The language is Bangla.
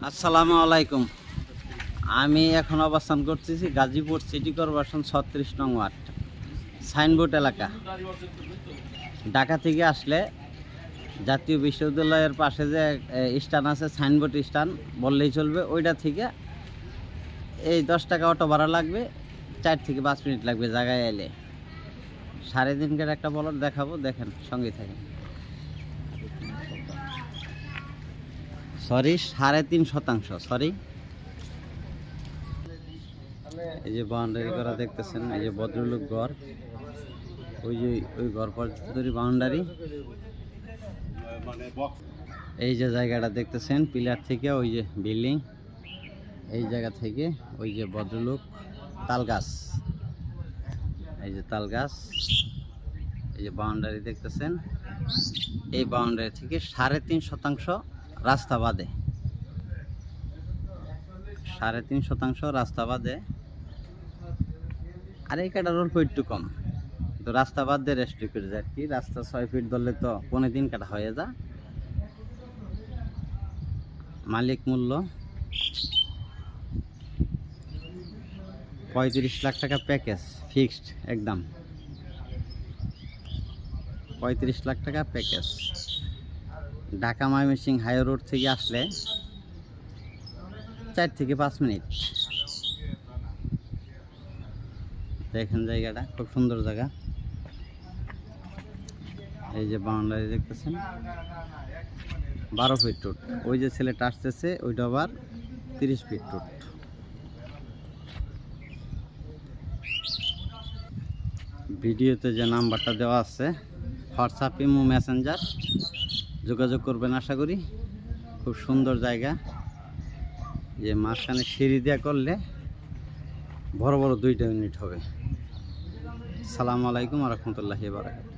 আসসালামু আলাইকুম। আমি এখন অবস্থান করতেছি গাজীপুর সিটি কর্পোরেশন ছত্রিশ নং ওয়ার্ড, সাইনবোর্ড এলাকা। ঢাকা থেকে আসলে জাতীয় বিশ্ববিদ্যালয়ের পাশে যে স্টান আছে, সাইনবোর্ড স্ট্যান্ড, বললেই চলবে। ওইটা থেকে এই দশ টাকা অটো ভাড়া লাগবে, চার থেকে পাঁচ মিনিট লাগবে জায়গায় এলে। সাড়ে দিনকার একটা বলর দেখাবো, দেখেন, সঙ্গে থাকেন। সরি, সাড়ে তিন শতাংশ, সরি। এই যে বাউন্ডারি করা দেখতেছেন, এই যে ভদ্রলোক ঘর। ওই যে, ওই ঘর পর্যন্ত বাউন্ডারি। এই যে জায়গাটা দেখতেছেন, পিলার থেকে ওই যে বিল্ডিং। এই জায়গা থেকে ওই যে ভদ্রলোক তাল গাছ এই যে তাল গাছ এই যে বাউন্ডারি দেখতেছেন। এই বাউন্ডারি থেকে সাড়ে তিন শতাংশ রাস্তা বাদে। সাড়ে তিন শতাংশ রাস্তা বাদে। আর এই কাটার অল্প একটু কম। তো রাস্তা বাদ দিয়ে রেস্ট্রিক্ট করে যায় কি, রাস্তা ছয় ফিট ধরলে তো পনেরো দিন কাটা হয়ে যা। মালিক মূল্য পঁয়ত্রিশ লাখ টাকা প্যাকেজ ফিক্সড একদম। পঁয়ত্রিশ লাখ টাকা package Dhaka Mymensingh high road থেকে আসলে চার থেকে পাঁচ মিনিট। দেখেন জায়গাটা, খুব সুন্দর জায়গা। এই যে বাউন্ডারি দেখতেছেন, বারো ফিট টুট ওই যে ছেলেটা আসতেছে, ওইটা আবার তিরিশ ফিট টুট ভিডিওতে যে নাম্বারটা দেওয়া আছে, হোয়াটসঅ্যাপ, ইমো, মেসেঞ্জার। যোগাযোগ করবেন আশা করি। খুব সুন্দর জায়গা। যে মাঝখানে সিঁড়ি দেওয়া করলে বড় বড় দুইটা ইউনিট হবে। সালাম আলাইকুম রহমতুল্লাহি বারাকাত